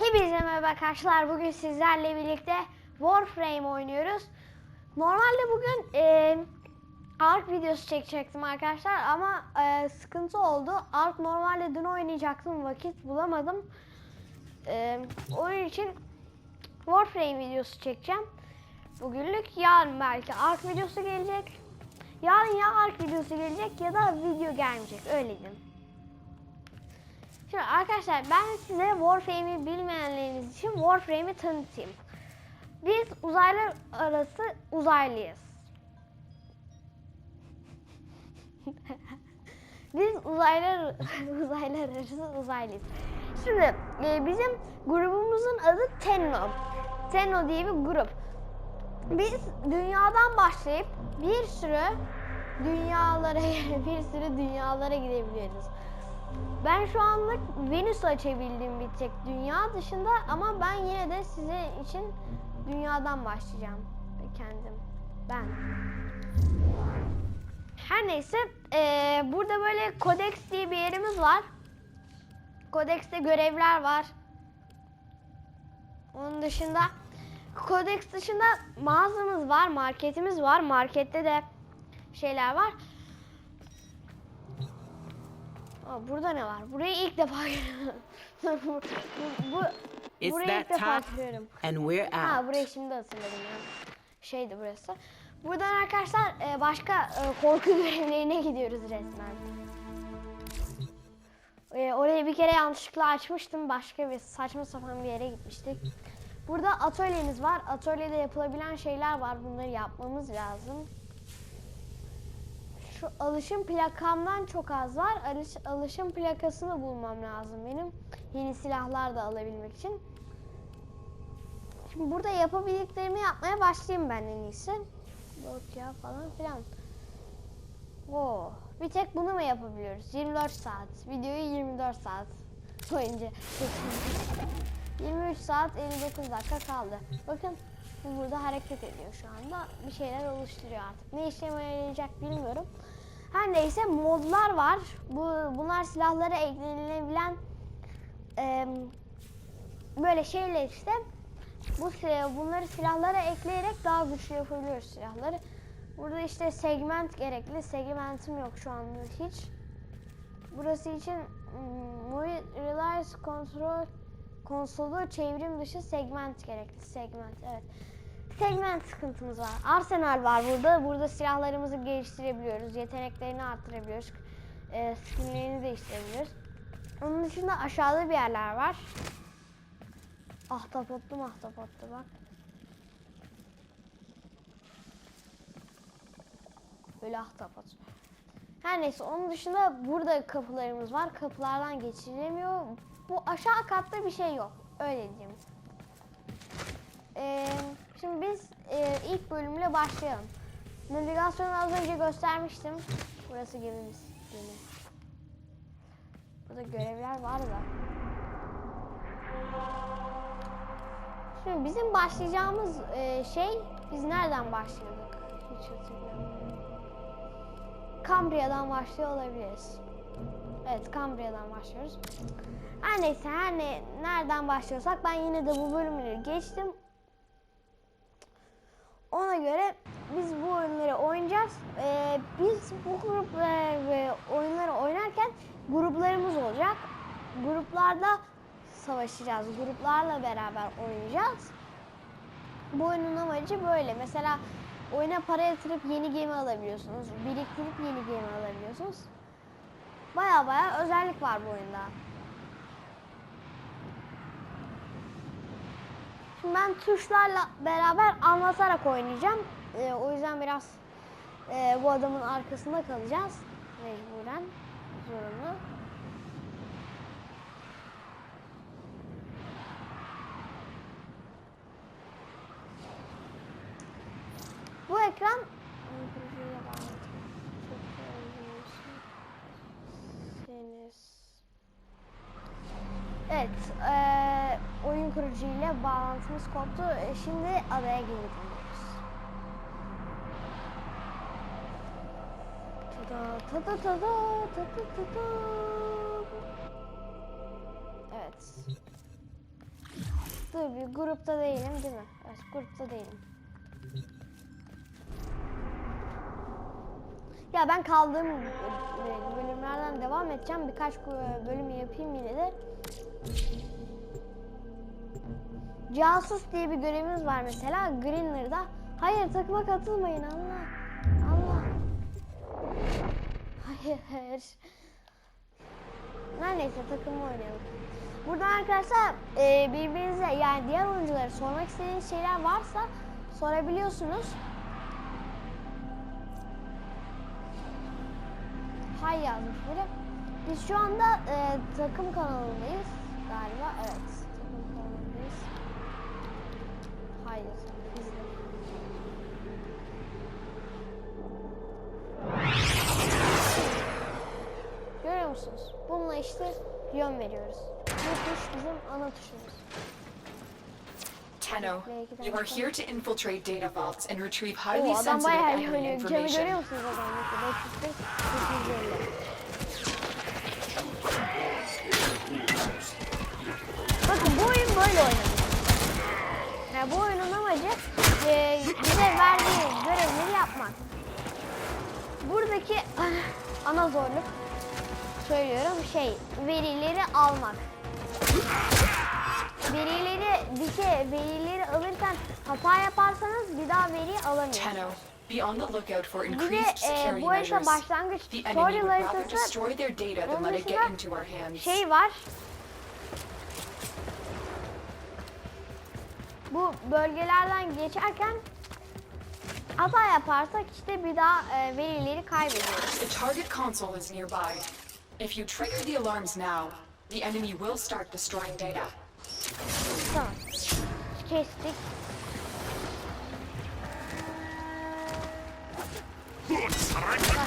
Hepinize merhaba arkadaşlar. Bugün sizlerle birlikte Warframe oynuyoruz. Normalde bugün e, Ark videosu çekecektim arkadaşlar ama e, sıkıntı oldu. Ark normalde dün oynayacaktım vakit bulamadım. E, onun için Warframe videosu çekeceğim. Bugünlük yarın belki Ark videosu gelecek. Yarın ya Ark videosu gelecek ya da video gelmeyecek öyle diyeyim. Şimdi arkadaşlar ben size Warframe'i bilmeyenleriniz için Warframe'i tanıtayım. Biz uzaylar arası uzaylıyız. Biz uzaylar uzaylar arası uzaylıyız. Şimdi e, bizim grubumuzun adı Tenno. Tenno diye bir grup. Biz dünyadan başlayıp bir sürü dünyalara bir sürü dünyalara gidebiliyoruz. Ben şu anlık Venüs'ü açabildim bir tek dünya dışında ama ben yine de sizin için dünyadan başlayacağım kendim. Ben. Her neyse eee, burada böyle Codex diye bir yerimiz var. Codex'te görevler var. Onun dışında Codex dışında mağazamız var, marketimiz var. Markette de şeyler var. Aa, burada ne var? Burayı ilk defa görüyorum. bu, bu, It's burayı ilk defa görüyorum. and we're Ha out. burayı şimdi hatırladım ya. Şeydi burası. Buradan arkadaşlar e, başka e, korku görevlerine gidiyoruz resmen. E, orayı bir kere yanlışlıkla açmıştım. Başka bir saçma sapan bir yere gitmiştik. Burada atölyemiz var. Atölyede yapılabilen şeyler var. Bunları yapmamız lazım. Şu alışım plakamdan çok az var. Alış, alışım plakasını bulmam lazım benim. Yeni silahlar da alabilmek için. Şimdi burada yapabildiklerimi yapmaya başlayayım ben en iyisi. Yok ya falan filan. Oo, bir tek bunu mu yapabiliyoruz? 24 saat. Videoyu 24 saat boyunca çekeceğim. 23 saat 59 dakika kaldı. Bakın bu burada hareket ediyor şu anda. Bir şeyler oluşturuyor artık. Ne işe yarayacak bilmiyorum. Her neyse modlar var. Bu bunlar silahlara eklenilebilen eee, böyle şeyler işte. Bu bunları silahlara ekleyerek daha güçlü yapabiliyoruz silahları. Burada işte segment gerekli. Segmentim yok şu anda hiç. Burası için Reliance Control konsolu çevrim dışı segment gerekli. Segment evet. Segment sıkıntımız var. Arsenal var burada. Burada silahlarımızı geliştirebiliyoruz. Yeteneklerini arttırabiliyoruz. E, skinlerini değiştirebiliyoruz. Onun dışında aşağıda bir yerler var. Ahtapotlu mahtapotlu bak. Böyle ahtapot. Her neyse onun dışında burada kapılarımız var. Kapılardan geçilemiyor. Bu aşağı katta bir şey yok. Öyle diyeyim. Ee, şimdi biz e, ilk bölümle başlayalım. Navigasyonu az önce göstermiştim. Burası gemimiz. Gemi. Burada görevler var da. Şimdi bizim başlayacağımız e, şey, biz nereden başladık? Hiç hatırlamıyorum. Kambria'dan başlıyor olabiliriz. Evet, Kambria'dan başlıyoruz. Her neyse, her ne, nereden başlıyorsak ben yine de bu bölümleri geçtim. Ona göre biz bu oyunları oynayacağız. Ee, biz bu grup ve, ve oyunları oynarken gruplarımız olacak. Gruplarda savaşacağız. Gruplarla beraber oynayacağız. Bu oyunun amacı böyle. Mesela oyuna para yatırıp yeni gemi alabiliyorsunuz. Biriktirip yeni gemi alabiliyorsunuz. Baya baya özellik var bu oyunda. Şimdi ben tuşlarla beraber anlatarak oynayacağım. Ee, o yüzden biraz e, bu adamın arkasında kalacağız. Mecburen. Zorunlu. Bu ekran Evet, eee ile bağlantımız koptu. E, Şimdi adaya geri dönüyoruz. Tada tada tada tada tada. Evet. Dur bir grupta değilim değil mi? Evet grupta değilim. Ya ben kaldığım bölümlerden devam edeceğim. Birkaç e, bölüm yapayım yine de. Casus diye bir görevimiz var mesela Greenler'da. Hayır takıma katılmayın Allah. Allah. Hayır. Her neyse takımı oynayalım. Buradan arkadaşlar e, birbirinize yani diğer oyunculara sormak istediğiniz şeyler varsa sorabiliyorsunuz. Hay yazmış biri. Biz şu anda e, takım kanalındayız galiba. Evet takım kanalındayız. Hayır. Görüyor musunuz? Bununla işte yön veriyoruz. Bu tuş bizim ana tuşumuz. Tenno, you are here to infiltrate data vaults and retrieve Oo, highly adam sensitive alien information. musunuz adamdaki? 540, 550. Bakın bu oyun böyle oynanıyor. Yani bu oyunun amacı e, bize verdiği görevleri yapmak. Buradaki ana- ana zorluk söylüyorum şey verileri almak. Verileri bir şey verileri alırken hata yaparsanız bir daha veri alamıyorsunuz. Be on the lookout for increased e, security measures. The enemy tutorial would rather haritası destroy their data than Onun let it get dışında into our hands. şey var. Bu bölgelerden geçerken hata yaparsak işte bir daha e, verileri kaybediyoruz. The target console is nearby. If you trigger the alarms now, the enemy will start destroying data. Tamam. Kestik. Bak,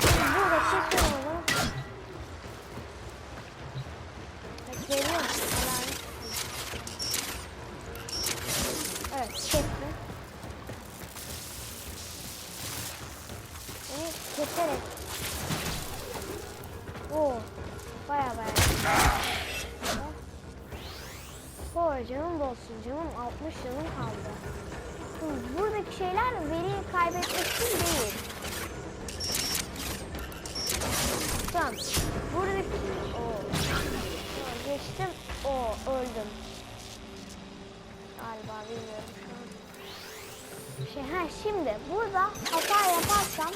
şimdi burada kesiyorum o zaman. Bak, görüyor musun? Keserek. Oo, baya baya. Oy canım dolsun canım 60 canım kaldı. Buradaki şeyler veriyi kaybetmek için değil. Tamam. Buradaki... Oo. Tamam, geçtim. Oo öldüm. Galiba bilmiyorum. Şey, ha, şimdi burada hata yaparsam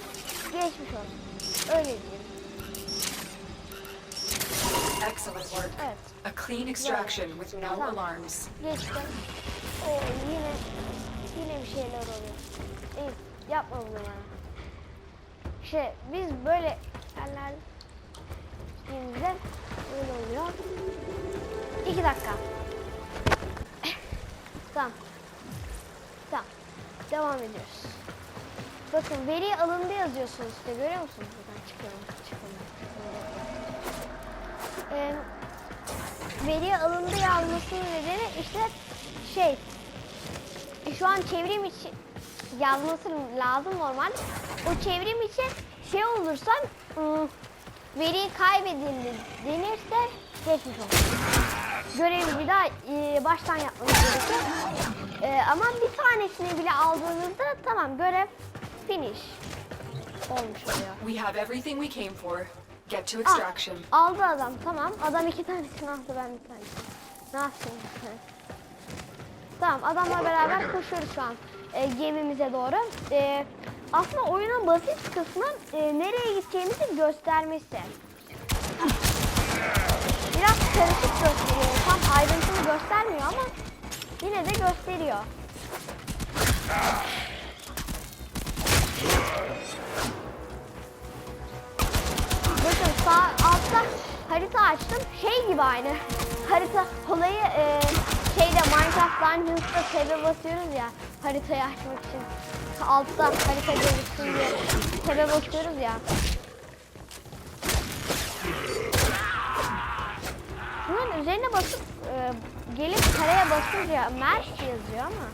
geçmiş olsun. Öyle diyeyim. Excellent work. Evet. A clean extraction with no Tamam. alarms. Geçtim. Oo yine yine bir şeyler oluyor. İyi yapma bunu bana. Şey biz böyle yerler gittiğimizde böyle oluyor. İki dakika. tamam. Tamam. Devam ediyoruz. Bakın veri alındı yazıyorsunuz işte görüyor musunuz? Buradan çıkıyorum. Çıkıyorum. Ee, veri alındı yazmasının nedeni işte şey şu an çevrim içi yazması lazım normal. O çevrim içi şey olursa veri kaybedildi denirse geçmiş olur. Görevi bir daha e, baştan yapmanız gerekiyor. E, ama bir tanesini bile aldığınızda tamam görev finish olmuş oluyor. We have everything we came for. Get to Ah, extraction. aldı adam tamam. Adam iki tanesini aldı ben bir tanesini. Ne yapayım? tamam adamla beraber koşuyoruz şu an e, gemimize doğru. E, aslında oyunun basit kısmı e, nereye gideceğimizi göstermesi. Biraz karışık gösteriyor. Tam ayrıntılı göstermiyor ama yine de gösteriyor. Bakın sağ altta harita açtım. Şey gibi aynı. Harita olayı e, şeyde Minecraft Dungeons'ta tebe basıyoruz ya haritayı açmak için. Altta harita gözüksün diye tebe basıyoruz ya. Bunun üzerine basıp e, gelip kareye basınca merge yazıyor ama.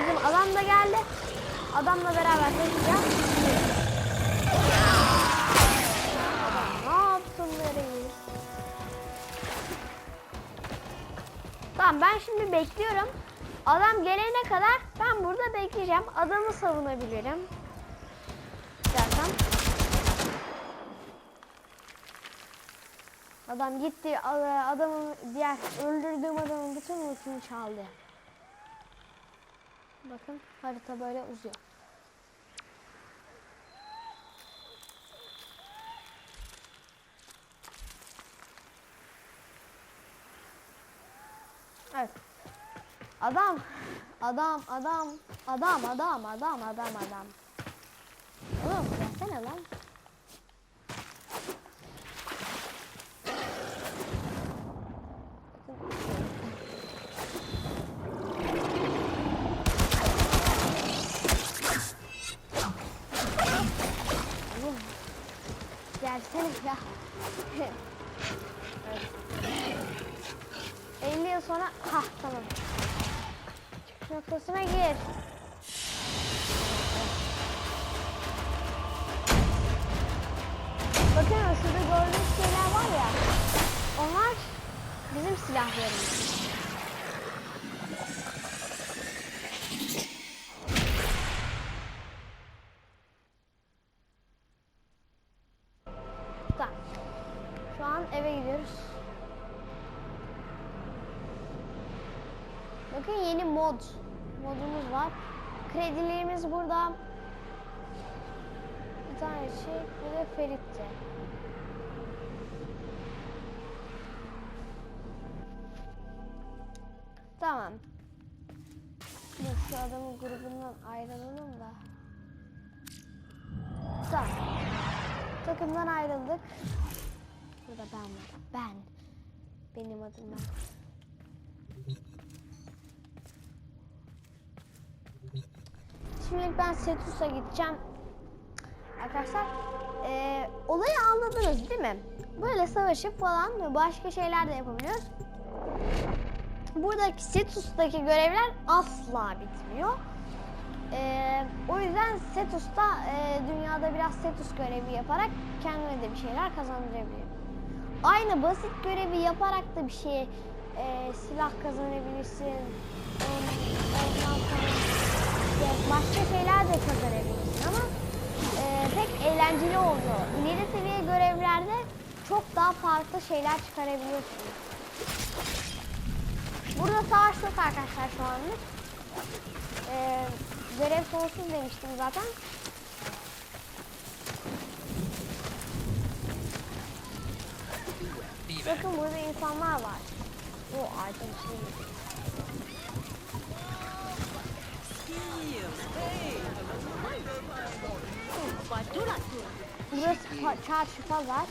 Bizim adam da geldi. Adamla beraber koşacağım. Ne yaptın nereyi? Tamam ben şimdi bekliyorum. Adam gelene kadar ben burada bekleyeceğim. Adamı savunabilirim. Zaten. Adam gitti. Adamın diğer öldürdüğüm adamın bütün ultini çaldı. Bakın harita böyle uzuyor. Evet. Adam, adam, adam, adam, adam, adam, adam, adam. Oğlum gelsene lan. Oğlum, Gelsene ya. Evet. 50 yıl sonra ha tamam. Noktasına gir. Bakın şurada gördüğünüz şeyler var ya. Onlar bizim silahlarımız. Şu an eve gidiyoruz. Bakın yeni mod. Modumuz var. Kredilerimiz burada. Bir tane şey. Bir de Ferit'te. Tamam. Dur şu adamın grubundan ayrılalım da. Tamam. Takımdan ayrıldık. Burada ben varım. Ben. Benim adım ben. Şimdi ben Setus'a gideceğim. Arkadaşlar eee, olayı anladınız değil mi? Böyle savaşıp falan başka şeyler de yapabiliyoruz. Buradaki Setus'taki görevler asla bitmiyor. Eee, o yüzden Setus'ta eee, dünyada biraz Setus görevi yaparak kendine de bir şeyler kazandırabiliyor. Aynı basit görevi yaparak da bir şey eee, silah kazanabilirsin. On- Ondan sonra başka şeyler de kazanabilirsin ama eee, pek eğlenceli oluyor. İleri seviye görevlerde çok daha farklı şeyler çıkarabiliyorsun. Burada savaş yok arkadaşlar şu anlık. Ee, görev sonsuz demiştim zaten. Bakın burada insanlar var. O aydın şey. Burası pa- çarşı pazar.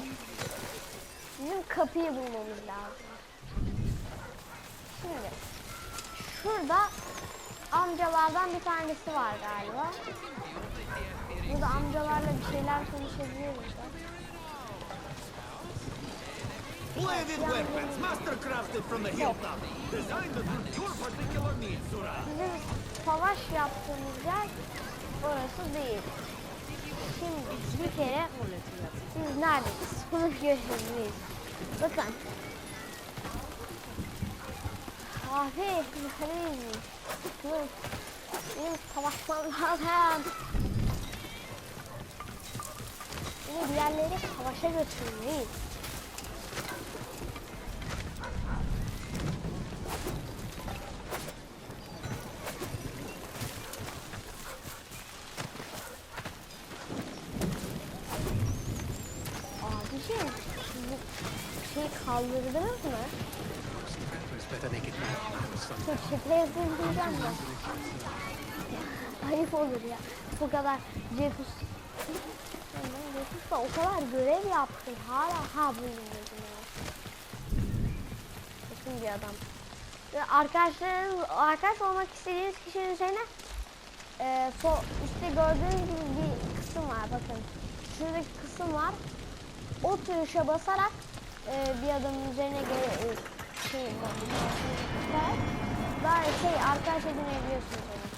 Bizim kapıyı bulmamız lazım. Şimdi şurada amcalardan bir tanesi var galiba. Burada amcalarla bir şeyler konuşabiliyoruz da. Bladed weapons, mastercrafted from the hilltop. Designed to suit your particular needs, Sura. Bizim savaş yaptığımız yer orası değil. Şimdi bir kere biz neredeyiz? Bunu görebiliriz. Bakın. Abi. Dur. Benim savaşmam lazım. Beni bir yerlere savaşa götürmeliyiz. Kaldırdınız mı? Çok yapayım diyeceğim de. Ayıp olur ya. Bu kadar Cetus. Ben Cetus'ta o kadar görev yaptım. Hala ha buldum dedim ya. Kesin bir adam. Arkadaşlarınız, arkadaş olmak istediğiniz kişinin üzerine e, sol, üstte gördüğünüz gibi bir kısım var bakın. Şuradaki kısım var. O tuşa basarak e, bir adamın üzerine göre e, şey var. Daha şey arkadaş edinebiliyorsunuz onu.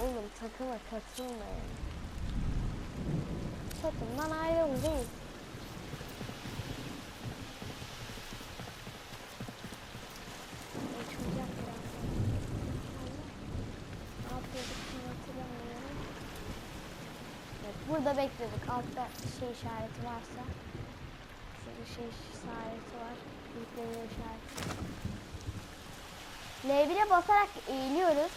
Oğlum takıma katılmayın. Takımdan ayrılmayız. Bekliyorduk. Altta şey işareti varsa. Şurada şey işareti var. Yükleniyor işareti. L1'e basarak eğiliyoruz.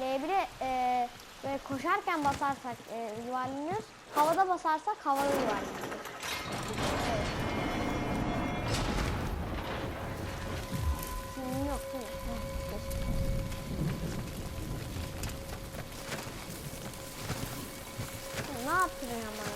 L1'e e, böyle koşarken basarsak e, yuvarlanıyoruz. Havada basarsak havada yuvarlanıyoruz. Ne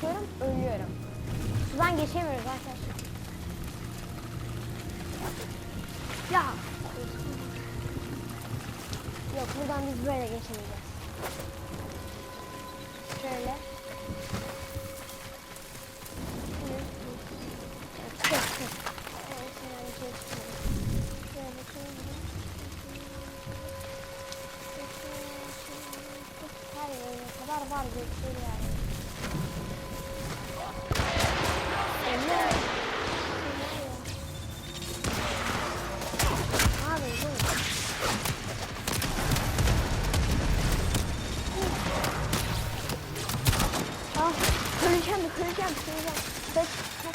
sudan geçiyorum, ölüyorum. Sudan geçemiyoruz arkadaşlar. Ya. Yok buradan biz böyle geçemeyeceğiz. Şöyle. Çık çık. Evet, şuradan bir şey çıkıyor. Kıracağım, kıracağım. Kaç, kaç.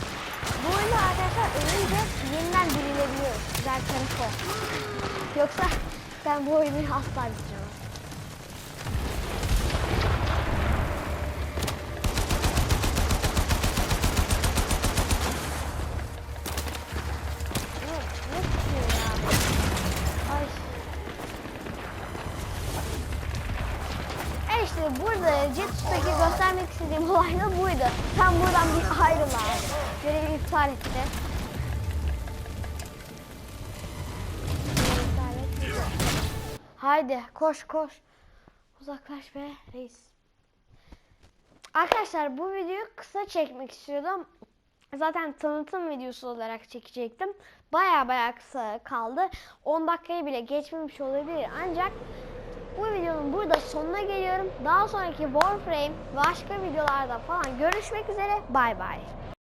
Bu oyunda arkadaşlar ölünce yeniden dirilebiliyoruz. Derken o. Yoksa ben bu oyunu asla bitiremem. Ne, ne tutuyor ya? Ay. E işte burada Jetsus'taki göstermek istediğim olay da buydu. Sen buradan bir ayrıl abi. Görevi iptal etti. Görevi iptal etti. Haydi koş koş. Uzaklaş be reis. Arkadaşlar bu videoyu kısa çekmek istiyordum. Zaten tanıtım videosu olarak çekecektim. Baya baya kısa kaldı. 10 dakikayı bile geçmemiş olabilir. Ancak bu videonun burada sonuna geliyorum. Daha sonraki Warframe başka videolarda falan görüşmek üzere. Bay bay.